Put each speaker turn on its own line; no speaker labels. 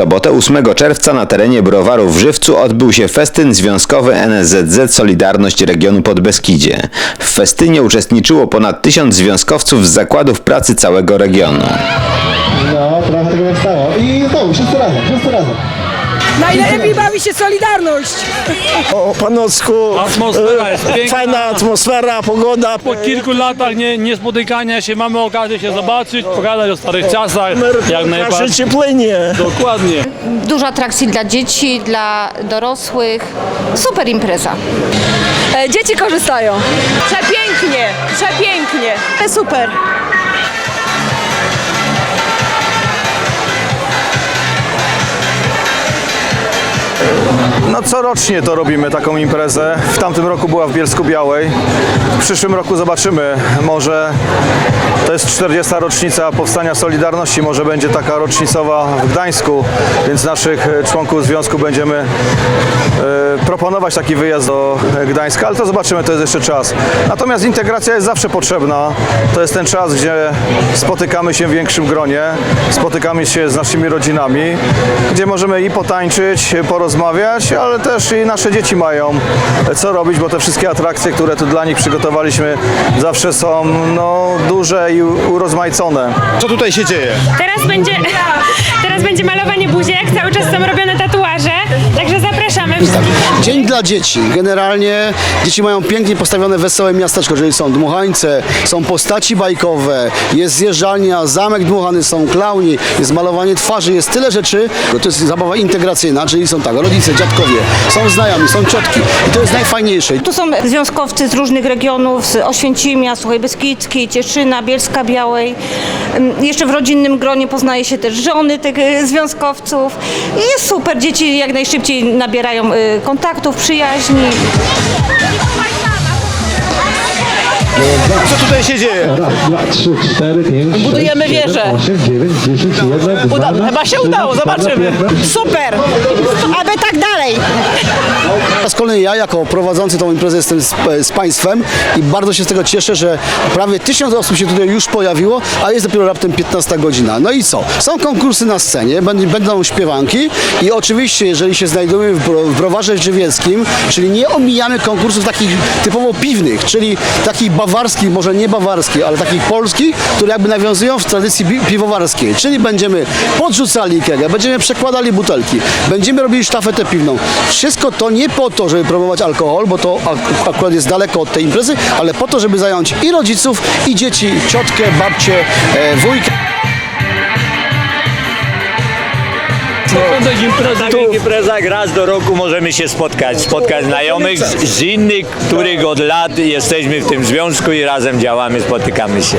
sobotę 8 czerwca na terenie browaru w Żywcu odbył się festyn związkowy NSZZ Solidarność Regionu Podbeskidzie. W festynie uczestniczyło ponad tysiąc związkowców z zakładów pracy całego regionu.
No, trochę tego nie wstało. I znowu, wszyscy razem, wszyscy razem.
Najlepiej bawi się Solidarność.
O Panocku,
Atmosfera jest
e,
piękna.
fajna atmosfera, pogoda.
Po kilku latach nie, nie spotykania się mamy okazję się zobaczyć, pogadać o starych czasach, jak
Nasze
najbardziej.
cieplenie.
Dokładnie.
Dużo atrakcji dla dzieci, dla dorosłych. Super impreza.
E, Dzieci korzystają. Przepięknie, przepięknie. Super.
No corocznie to robimy taką imprezę. W tamtym roku była w Bielsku Białej. W przyszłym roku zobaczymy. Może to jest 40. rocznica powstania Solidarności, może będzie taka rocznicowa w Gdańsku, więc naszych e, członków związku będziemy e, proponować taki wyjazd do Gdańska, ale to zobaczymy, to jest jeszcze czas. Natomiast integracja jest zawsze potrzebna. To jest ten czas, gdzie spotykamy się w większym gronie, spotykamy się z naszymi rodzinami, gdzie możemy i potańczyć, porozmawiać, ale też i nasze dzieci mają co robić, bo te wszystkie atrakcje, które tu dla nich przygotowaliśmy, zawsze są no, duże i urozmaicone.
Co tutaj się dzieje?
Teraz będzie, teraz będzie malowanie buziek, cały czas są robione wszystkich.
Dzień dla dzieci. Generalnie dzieci mają pięknie postawione wesołe miasteczko, czyli są dmuchańce, są postaci bajkowe, jest zjeżdżalnia, zamek dmuchany, są klauni, jest malowanie twarzy, jest tyle rzeczy. To jest zabawa integracyjna, czyli są tak, rodzice, dziadkowie, są znajomi, są ciotki i to jest najfajniejsze.
Tu są związkowcy z różnych regionów, z Oświęcimia, Suchej Beskidzkiej, Cieszyna, Bielska Białej. Ym, Jeszcze w rodzinnym gronie poznaje się też żony tych y, związkowców. I jest super, dzieci jak najszybciej nabierają y, kontaktów, przyjaźni.
Co tutaj się dzieje?
Raz, dwa, trzy, cztery, pięć,
Budujemy
sześć,
wieżę.
osiem, dziewięć, dziesięć, jeden, dwa,
Uda- chyba się udało, zobaczymy. Super. Aby tak dalej.
Po raz kolejny ja jako prowadzący tą imprezę jestem z, z Państwem i bardzo się z tego cieszę, że prawie tysiąc osób się tutaj już pojawiło, a jest dopiero raptem 15 godzina. No i co? Są konkursy na scenie, będą, śpiewanki i oczywiście, jeżeli się znajdujemy w, bro, w browarze żywieckim, czyli nie omijamy konkursów takich typowo piwnych, czyli takich bawarskich, może nie bawarskich, ale takich polskich, które jakby nawiązują w tradycji pi- piwowarskiej, czyli będziemy podrzucali kegę, będziemy przekładali butelki, będziemy robili sztafetę piwną. Wszystko to nie po to, żeby promować alkohol, bo to ak- akurat jest daleko od tej imprezy, ale po to, żeby zająć i rodziców, i dzieci, ciotkę, babcię, e, wujka.
Spędzać imprezę.
W takich imprezach raz do roku możemy się spotkać, spotkać znajomych z, z innych, których od lat jesteśmy w tym związku i razem działamy, spotykamy się.